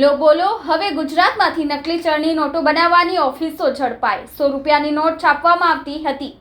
લો બોલો, હવે ગુજરાતમાંથી નકલી ચલણી નોટો બનાવવાની ઓફિસો ઝડપાઈ. સો રૂપિયાની નોટ છાપવામાં આવતી હતી.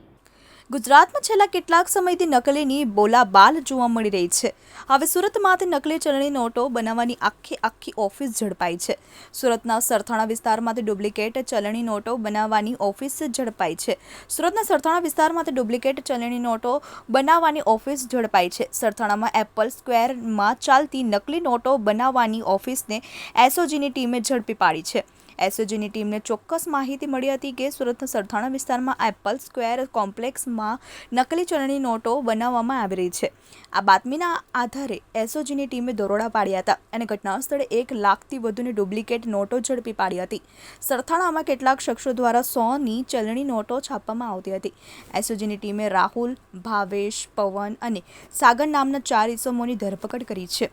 ગુજરાતમાં છેલ્લા કેટલાક સમયથી નકલીની બોલાબાલ જોવા મળી રહી છે. હવે સુરતમાંથી નકલી ચલણી નોટો બનાવવાની આખી આખી ઓફિસ ઝડપાઈ છે. સુરતના સરથાણા વિસ્તારમાંથી ડુપ્લિકેટ ચલણી નોટો બનાવવાની ઓફિસ ઝડપાઈ છે. સુરતના સરથાણા વિસ્તારમાંથી ડુપ્લિકેટ ચલણી નોટો બનાવવાની ઓફિસ ઝડપાઈ છે. સરથાણામાં એપલ સ્ક્વેરમાં ચાલતી નકલી નોટો બનાવવાની ઓફિસને એસઓજીની ટીમે ઝડપી પાડી છે. એસઓજીની ટીમને ચોક્કસ માહિતી મળી હતી કે સુરતના સરથાણા વિસ્તારમાં એપલ સ્ક્વેર કોમ્પ્લેક્સમાં નકલી ચલણી નોટો બનાવવામાં આવી રહી છે. આ બાતમીના આધારે એસઓજીની ટીમે દરોડા પાડ્યા હતા અને ઘટના સ્થળે એક લાખથી વધુની ડુપ્લિકેટ નોટો ઝડપી પાડી હતી. સરથાણામાં કેટલાક શખ્સો દ્વારા સોની ચલણી નોટો છાપવામાં આવતી હતી. એસઓજીની ટીમે રાહુલ, ભાવેશ, પવન અને સાગર નામના ચાર ઇસમોની ધરપકડ કરી છે.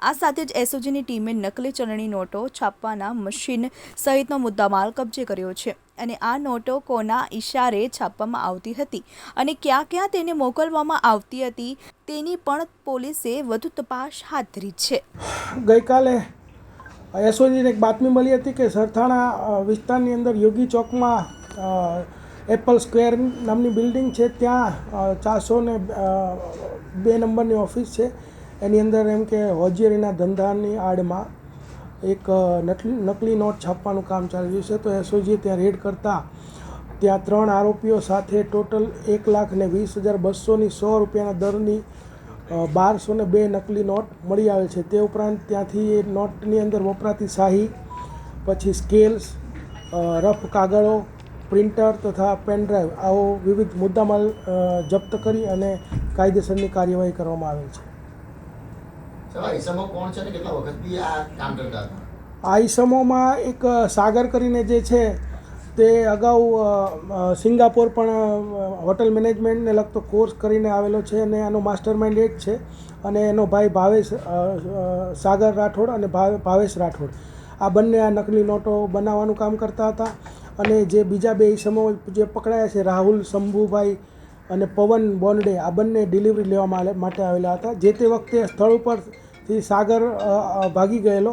આ સાથે જ એસઓજીની ટીમે નકલી ચલણી નોટો છાપવાના મશીન સહિતનો મુદ્દામાલ કબજે કર્યો છે અને આ નોટો કોના ઇશારે છાપવામાં આવતી હતી અને ક્યાં ક્યાં તેને મોકલવામાં આવતી હતી તેની પણ પોલીસે વધુ તપાસ હાથ ધરી છે. ગઈકાલે એસઓજીને એક બાતમી મળી હતી કે સરથાણા વિસ્તારની અંદર યોગી ચોકમાં એપલ સ્ક્વેર નામની બિલ્ડિંગ છે. ત્યાં ચારસો ને બે નંબરની ઓફિસ છે. એની અંદર એમ કે હોજરીના ધંધાની આડમાં એક નકલી નોટ છાપવાનું કામ ચાલી રહ્યું છે. તો એસઓજીએ ત્યાં રેડ કરતાં ત્યાં ત્રણ આરોપીઓ સાથે ટોટલ એક લાખ ને વીસ હજાર બસોની સો રૂપિયાના દરની બારસો ને બે નકલી નોટ મળી આવે છે. તે ઉપરાંત ત્યાંથી એ નોટની અંદર વપરાતી શાહી, પછી સ્કેલ્સ રફ કાગળો, પ્રિન્ટર તથા પેનડ્રાઈવ આવો વિવિધ મુદ્દામાલ જપ્ત કરી અને કાયદેસરની કાર્યવાહી કરવામાં આવેલ છે. ઈસમો આ કામ એક સાગર કરીને જે છે, તે અગાઉ સિંગાપોર પણ હોટલ મેનેજમેન્ટને લગતો કોર્સ કરીને આવેલો છે અને એનો માસ્ટર માઇન્ડ એ જ છે અને એનો ભાઈ ભાવેશ સાગર રાઠોડ અને ભાવે- ભાવેશ રાઠોડ. આ બંને આ નકલી નોટો બનાવવાનું કામ કરતા હતા અને જે બીજા બે ઈસમો જે પકડાયા છે, રાહુલ, શંભુભાઈ અને પવન, બોન્ડે આ બંને ડિલિવરી લેવા માટે આવેલા હતા. જે તે વખતે સ્થળ ઉપરથી સાગર ભાગી ગયેલો.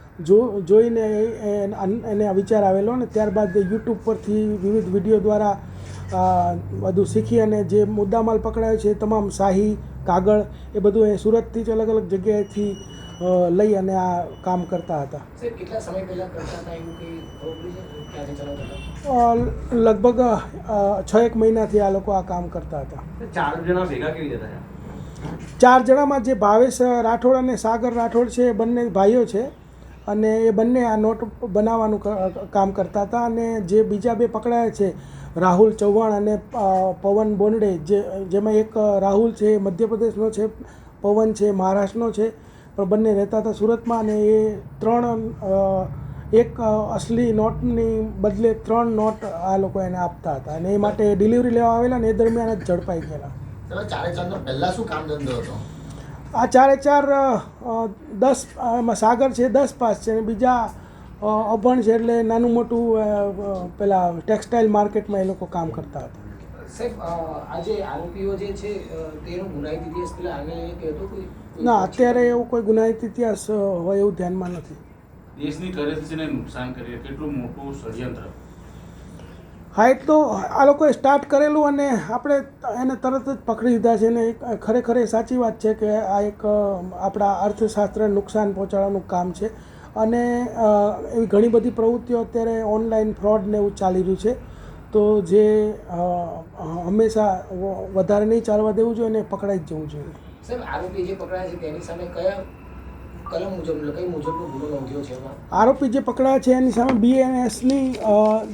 જો જોઈને એને આ વિચાર આવેલો ને ત્યારબાદ યુટ્યુબ પરથી વિવિધ વીડિયો દ્વારા બધું શીખી અને જે મુદ્દામાલ પકડાયો છે તમામ શાહી કાગળ એ બધું એ સુરતથી જ અલગ અલગ જગ્યાએથી લઈ અને આ કામ કરતા હતા. સર કેટલા સમય પહેલા કરતા હતા એવું કંઈ ખબર પડી છે? ક્યાંથી ચલાવતા હતા અ, લગભગ છ એક મહિનાથી આ લોકો આ કામ કરતા હતા. ચાર જણા ભેગા કેવી રીતે ચાર જણામાં જે ભાવેશ રાઠોડ અને સાગર રાઠોડ છે એ બંને ભાઈઓ છે. અને એ બંને આ નોટ બનાવવાનું કામ કરતા હતા અને જે બીજા બે પકડાયા છે, રાહુલ ચૌહાણ અને પવન બોંડે, જે, જેમાં એક રાહુલ છે, મધ્યપ્રદેશનો છે, પવન છે, મહારાષ્ટ્રનો છે, પણ બંને રહેતા હતા સુરતમાં અને એ ત્રણ એક અસલી નોટની બદલે ત્રણ નોટ આ લોકો એને આપતા હતા અને એ માટે ડિલિવરી લેવા આવેલા ને એ દરમિયાન જ ઝડપાઈ ગયેલા. ચારે ચારનો પહેલાં શું કામ ધંધો હતો? આ ચારે ચાર દસ એમાં સાગર છે દસ પાસ છે અને બીજા અભણ છે એટલે નાનું મોટું પેલા ટેક્સટાઇલ માર્કેટમાં એ લોકો કામ કરતા હતા. સાહેબ અ, આરોપીઓ જે છે તેનો ગુનાહિત ઇતિહાસ પેલા આને કહેતો કોઈ કોઈ ના અત્યારે એવું કોઈ ગુનાહિત ઇતિહાસ હોય એવું ધ્યાનમાં નથી. દેશની કરેન્સીને નુકસાન કરીએ કેટલું મોટું ષડયંત્ર. હા તો આ લોકોએ સ્ટાર્ટ કરેલું અને આપણે એને તરત જ પકડી લીધા છે અને ખરેખર એ સાચી વાત છે કે આ એક આપણા અર્થશાસ્ત્રને નુકસાન પહોંચાડવાનું કામ છે. અને એવી ઘણી બધી પ્રવૃત્તિઓ અત્યારે ઓનલાઈન ફ્રોડ ને એવું ચાલી રહ્યું છે. તો જે હંમેશા વધારે નહીં ચાલવા દેવું જોઈએ અને પકડાઈ જ જવું જોઈએ. સર આરોપી જે પકડાયા છે તેની સામે કયા કલમ મુજબ કઈ મુજબનો ગુનો નોંધ્યો છે આરોપી જે પકડાયા છે એની સામે બીએનએસની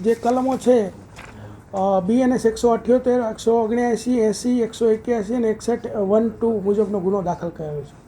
જે કલમો છે બીએનએસ એકસો અઠ્યોતેર એકસો ઓગણ્યાએંસી એંસી, એકસો એક્યાસી અને એકસઠ, વન ટુ મુજબનો ગુનો દાખલ કરાયો છે.